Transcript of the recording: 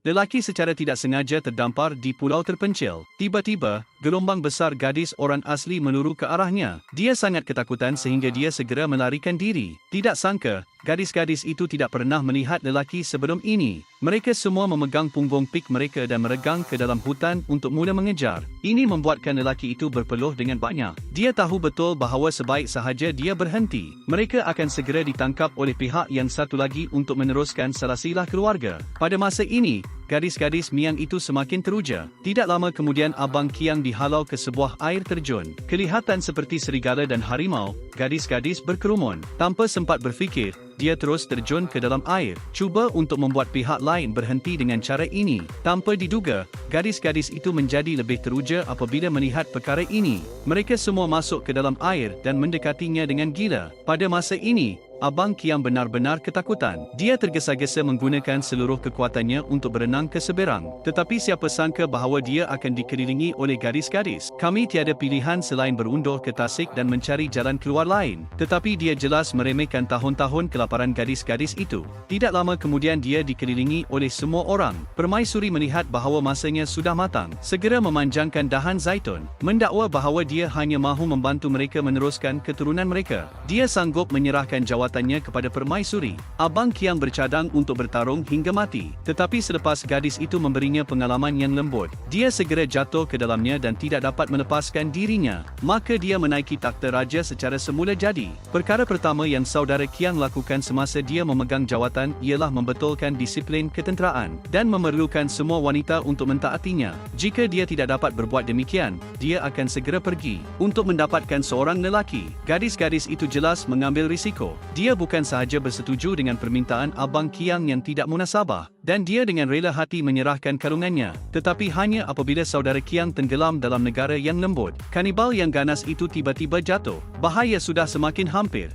Lelaki secara tidak sengaja terdampar di pulau terpencil. Tiba-tiba, gelombang besar gadis orang asli meluru ke arahnya. Dia sangat ketakutan sehingga dia segera melarikan diri. Tidak sangka, gadis-gadis itu tidak pernah melihat lelaki sebelum ini. Mereka semua memegang punggung pik mereka dan meregang ke dalam hutan untuk mula mengejar. Ini membuatkan lelaki itu berpeluh dengan banyak. Dia tahu betul bahawa sebaik sahaja dia berhenti. Mereka akan segera ditangkap oleh pihak yang satu lagi untuk meneruskan salasilah keluarga. Pada masa ini, gadis-gadis Miang itu semakin teruja. Tidak lama kemudian Abang Kiang dihalau ke sebuah air terjun. Kelihatan seperti serigala dan harimau, gadis-gadis berkerumun. Tanpa sempat berfikir, dia terus terjun ke dalam air, cuba untuk membuat pihak lain berhenti dengan cara ini. Tanpa diduga, gadis-gadis itu menjadi lebih teruja apabila melihat perkara ini. Mereka semua masuk ke dalam air dan mendekatinya dengan gila. Pada masa ini, Abang Kiam benar-benar ketakutan. Dia tergesa-gesa menggunakan seluruh kekuatannya untuk berenang ke seberang. Tetapi siapa sangka bahawa dia akan dikelilingi oleh gadis-gadis. Kami tiada pilihan selain berundur ke tasik dan mencari jalan keluar lain. Tetapi dia jelas meremehkan tahun-tahun kelaparan gadis-gadis itu. Tidak lama kemudian dia dikelilingi oleh semua orang. Permaisuri melihat bahawa masanya sudah matang. Segera memanjangkan dahan zaitun. Mendakwa bahawa dia hanya mahu membantu mereka meneruskan keturunan mereka. Dia sanggup menyerahkan jawatannya kepada permaisuri. Abang Kiang bercadang untuk bertarung hingga mati. Tetapi selepas gadis itu memberinya pengalaman yang lembut, dia segera jatuh ke dalamnya dan tidak dapat melepaskan dirinya. Maka dia menaiki takhta raja secara semula jadi. Perkara pertama yang saudara Kiang lakukan semasa dia memegang jawatan ialah membetulkan disiplin ketenteraan dan memerlukan semua wanita untuk mentaatinya. Jika dia tidak dapat berbuat demikian, dia akan segera pergi untuk mendapatkan seorang lelaki. Gadis-gadis itu jelas mengambil risiko. Dia bukan sahaja bersetuju dengan permintaan Abang Kiang yang tidak munasabah, dan dia dengan rela hati menyerahkan kalungannya, tetapi hanya apabila saudara Kiang tenggelam dalam negara yang lembut. Kanibal yang ganas itu tiba-tiba jatuh. Bahaya sudah semakin hampir.